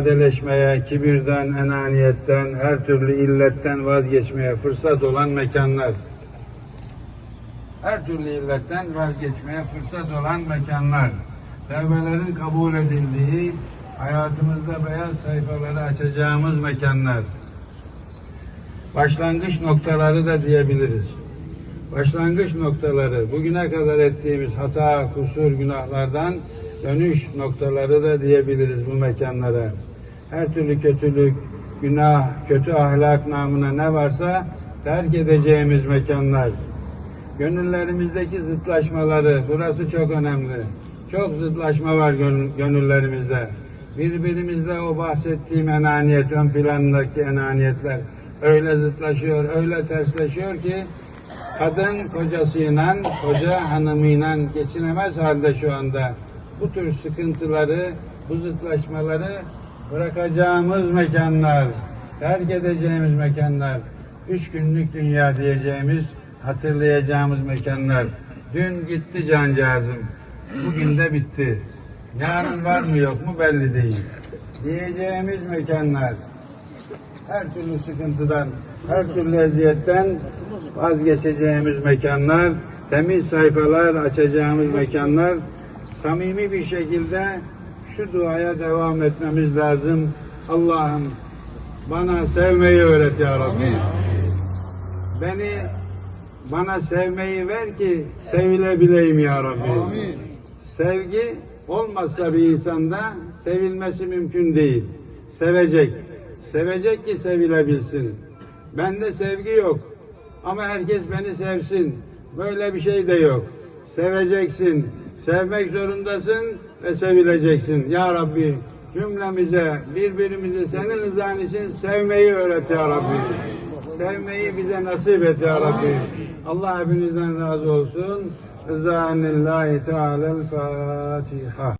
sadeleşmeye, kibirden, enaniyetten, her türlü illetten vazgeçmeye fırsat olan mekanlar. Her türlü illetten vazgeçmeye fırsat olan mekanlar. Tevbelerin kabul edildiği, hayatımızda beyaz sayfaları açacağımız mekanlar. Başlangıç noktaları da diyebiliriz. Başlangıç noktaları, bugüne kadar ettiğimiz hata, kusur, günahlardan dönüş noktaları da diyebiliriz bu mekanlara. Her türlü kötülük, günah, kötü ahlak namına ne varsa terk edeceğimiz mekanlar. Gönüllerimizdeki zıtlaşmaları, burası çok önemli. Çok zıtlaşma var gönül- gönüllerimizde. Birbirimizle o bahsettiğim enaniyet, ön plandaki enaniyetler öyle zıtlaşıyor, öyle tersleşiyor ki kadın kocasıyla, koca hanımıyla geçinemez halde şu anda. Bu tür sıkıntıları, bu zıtlaşmaları bırakacağımız mekanlar, terk edeceğimiz mekanlar, üç günlük dünya diyeceğimiz, hatırlayacağımız mekanlar. Dün gitti cancağızım, bugün de bitti. Yarın var mı yok mu belli değil. Diyeceğimiz mekanlar, her türlü sıkıntıdan, her türlü eziyetten vazgeçeceğimiz mekanlar, temiz sayfalar açacağımız mekanlar, samimi bir şekilde şu duaya devam etmemiz lazım. Allah'ım bana sevmeyi öğret ya Rabbi. Beni bana sevmeyi ver ki sevilebileyim ya Rabbi. Sevgi olmazsa bir insanda sevilmesi mümkün değil. Sevecek. Sevecek ki sevilebilsin. Bende sevgi yok. Ama herkes beni sevsin. Böyle bir şey de yok. Seveceksin. Sevmek zorundasın ve sevileceksin. Ya Rabbi cümlemize, birbirimizi senin rızan için sevmeyi öğret ya Rabbi. Sevmeyi bize nasip et ya Rabbi. Allah hepinizden razı olsun. Rızanillahi Teala'l Fatiha.